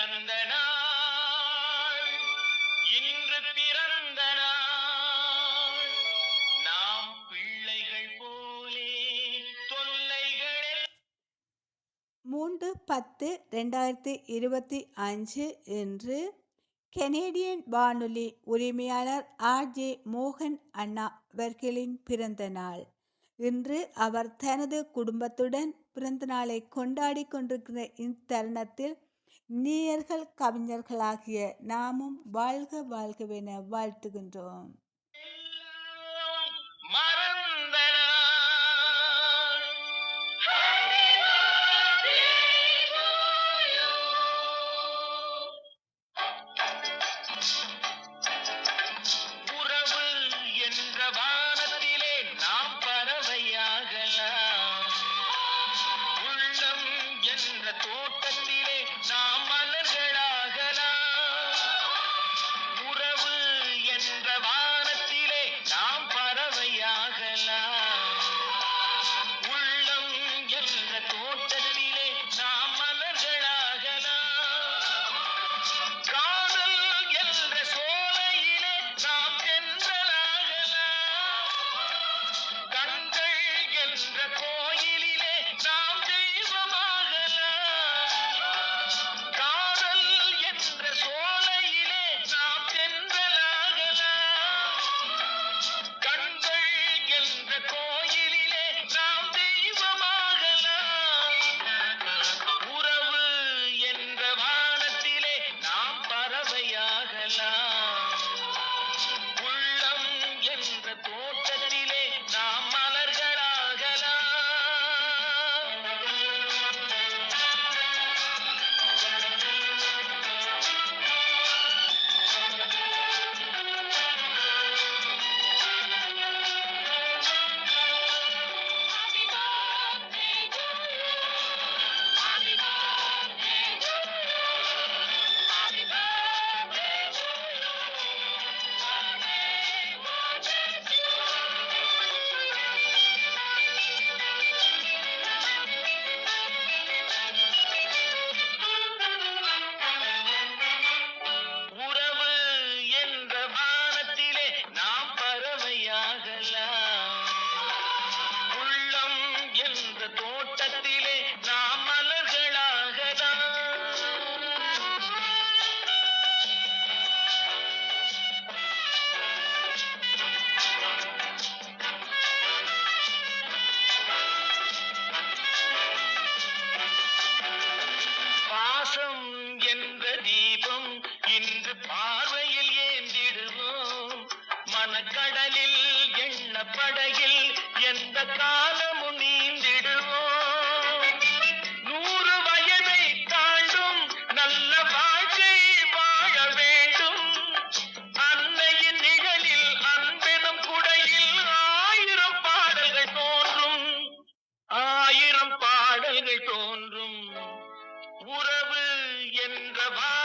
பிறந்த நாள். இன்று பிறந்த நாள். நாம் பிள்ளைகள் போலே தொல்லைகள் மூன்று பத்து ரெண்டாயிரத்தி இருபத்தி அஞ்சு என்று கெனேடியன் வானொலி உரிமையாளர் ஆர்ஜே மோகன் அண்ணா அவர்களின் பிறந்த நாள். இன்று அவர் தனது குடும்பத்துடன் பிறந்த நாளை கொண்டாடி கொண்டிருக்கிற இத்தருணத்தில் நீயர்கள் கவிஞர்களாகிய நாமும் வாழ்க வாழ்கவென வாழ்த்துகின்றோம். you என்ற கோயிலிலே நாம் தெய்வமாகலாம். காதல் என்ற சோலையிலே நாம் தென்றலாகலாம். கண்கள் என்ற கோயிலிலே பாசம் என்ற தீபம் இன்று பார்வையில் ஏந்திடுவோம். மனக்கடலில் எண்ண படகில் எந்த காலமும் நீந்திடுவோம். நூறு வயதை தாண்டும் நல்ல வாழ்க்கை வாழ வேண்டும். அன்னையின் நிழலில் அன்பெனும் குடையில் ஆயிரம் பாடல்கள் தோன்றும். தோன்றும். உறவு நின்ற